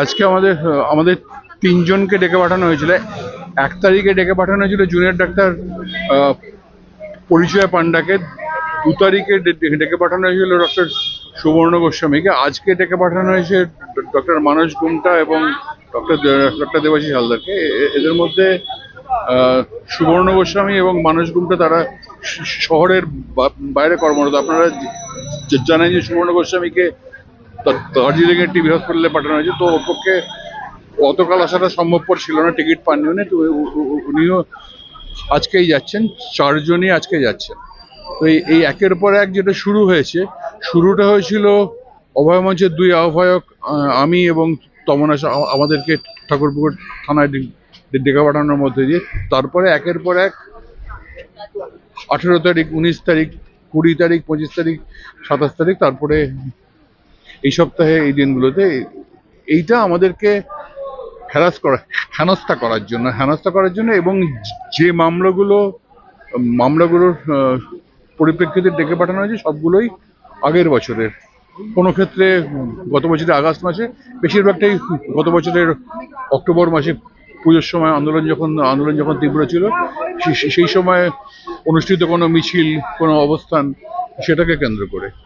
আজকে আমাদের আমাদের তিনজনকে ডেকে পাঠানো হয়েছিল। এক তারিখে ডেকে পাঠানো হয়েছিল জুনিয়র ডাক্তার পরিচয় পান্ডাকে। দু তারিখে ডেকে পাঠানো হয়েছিল ডক্টর সুবর্ণ গোস্বামীকে। আজকে ডেকে পাঠানো হয়েছে ডক্টর মানস গুমটা এবং ডক্টর ডক্টর দেবাশিস হালদারকে। এদের মধ্যে সুবর্ণ গোস্বামী এবং মানস গুমটা তারা শহরের বাইরে কর্মরত। আপনারা জানেন যে সুবর্ণ গোস্বামীকে দার্জিলিং এর টিভি হসপিটালে পাঠানো হয়েছে তো ওর পক্ষে অতকাল আসাটা সম্ভবপর ছিল না টিকিট পাননি উনি তো উনিও আজকেই যাচ্ছেন চারজনই আজকে যাচ্ছেন। তো এই একের পর এক যেটা শুরু হয়েছে শুরুটা হয়েছিল অভয় মঞ্চের দুই আহ্বায়ক আহ, আমি এবং তমনা আমাদেরকে ঠাকুরপুকুর থানায় ডেকে পাঠানোর মধ্যে দিয়ে তারপরে একের পর এক আঠেরো তারিখ উনিশ তারিখ কুড়ি তারিখ পঁচিশ তারিখ সাতাশ তারিখ তারপরে এই সপ্তাহে, এই দিনগুলোতে এইটা আমাদেরকে হ্যারাস করা, হেনস্থা করার জন্য, হেনস্থা করার জন্য এবং যে মামলাগুলো, মামলাগুলোর পরিপ্রেক্ষিতে ডেকে পাঠানো হয়েছে, সবগুলোই আগের বছরের। কোনো ক্ষেত্রে গত বছরের আগস্ট মাসে, বেশিরভাগটাই গত বছরের অক্টোবর মাসে পুজোর সময় আন্দোলন যখন আন্দোলন যখন তীব্র ছিল সেই সময় অনুষ্ঠিত কোনো মিছিল, কোনো অবস্থান, সেটাকে কেন্দ্র করে।